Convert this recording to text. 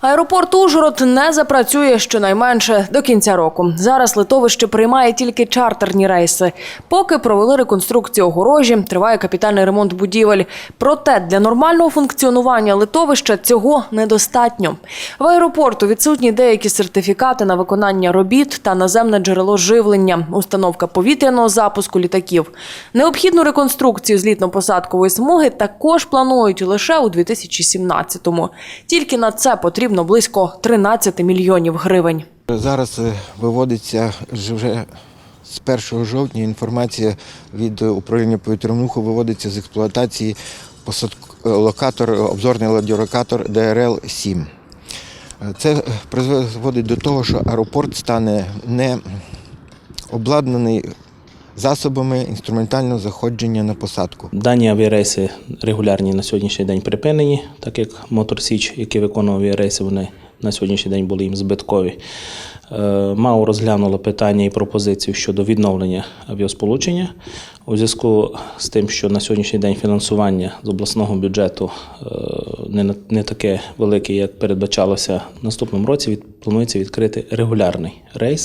Аеропорт Ужгород не запрацює щонайменше до кінця року. Зараз литовище приймає тільки чартерні рейси. Поки провели реконструкцію огорожі, триває капітальний ремонт будівель. Проте для нормального функціонування литовища цього недостатньо. В аеропорту відсутні деякі сертифікати на виконання робіт та наземне джерело живлення, установка повітряного запуску літаків. Необхідну реконструкцію злітно-посадкової смуги також планують лише у 2017-му. Тільки на це потрібно близько 13 мільйонів гривень. Зараз е, виводиться вже з 1 жовтня інформація від управління повітряного руху виводиться з експлуатації е, локатор, обзорний радіолокатор ДРЛ-7. Е, Це призводить до того, що аеропорт стане не обладнаний засобами інструментального заходження на посадку. Дані авіарейси регулярні на сьогоднішній день припинені, так як Мотор Січ, який виконував авіарейси, вони на сьогоднішній день були їм збиткові. Е, МАУ розглянуло питання і пропозицію щодо відновлення авіасполучення. У зв'язку з тим, що на сьогоднішній день фінансування з обласного бюджету е, не, не таке велике, як передбачалося наступному році, від, планується відкрити регулярний рейс